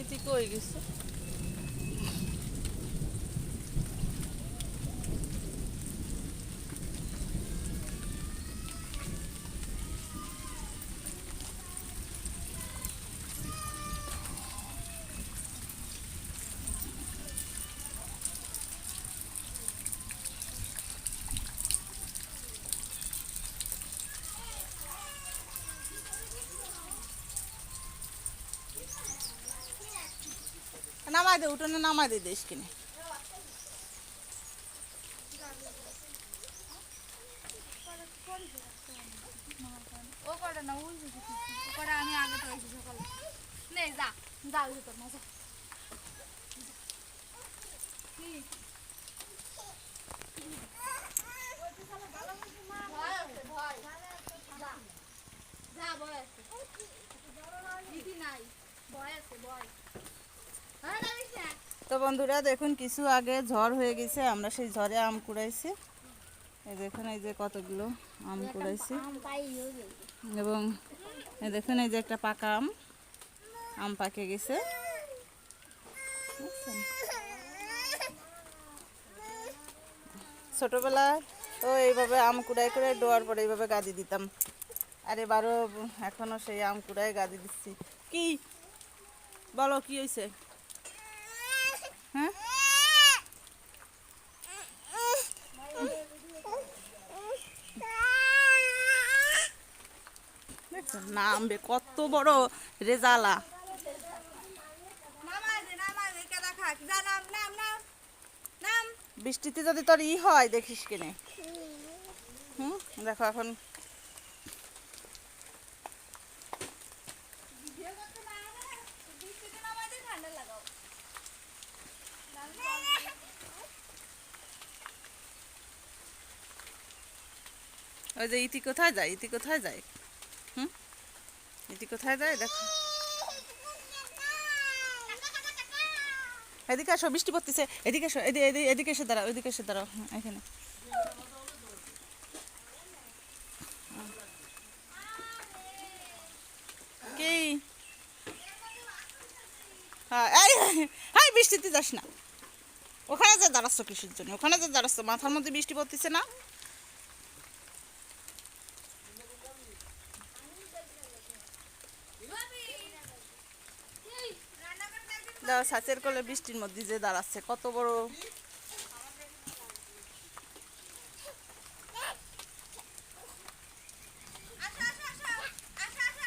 KG কই গেছে। নামাই দে উঠোনে নামাই দে দেশ কিনে। ও কটা না ওই ও কটা আমি আগে তো সকালে। নে যা যা তোর আছে, যা। যা, ভয় আছে, ভয়। হ্যাঁ, জানিস না? তো বন্ধুরা, দেখুন কিছু আগে ঝড় হয়ে গেছে, আমরা সেই ঝড়ে আম কুড়াইছি। দেখুন, এই যে কতগুলো আম কুড়াইছি। এবং দেখুন, এই যে একটা পাকা আম আম পাকে গেছে? ছোটবেলায় তো এইভাবে আম কুড়াই করে ডোয়ার পরে এইভাবে গাদি দিতাম। আর এবারও এখনও সেই আম কুড়াই গাদি দিচ্ছি। কি? বলো, কি হয়েছে নামবে কত বড় রেজালা। বৃষ্টিতে যদি তোর ই হয় দেখিস কিনে হুম দেখো এখন। ওই যে ইতি কোথায় যায় ইতি কোথায় যায় ইতি কোথায় যায়? দেখো। এদিকে আসো বৃষ্টি পড়তেছে। এদিকে আসো এদিকে এসে দাঁড়াও, এদিকে এসে দাঁড়াও। এখানে। কি? হ্যাঁ বৃষ্টিতে যাস না। ওখানে যে দাঁড়াচ্ছ কিসের জন্য? ওখানে যে দাঁড়াচ্ছ, মাথার মধ্যে বৃষ্টি পড়তেছে না? দাও সাচের কলে বৃষ্টির মধ্যে যে দাঁড়াচ্ছে কত বড়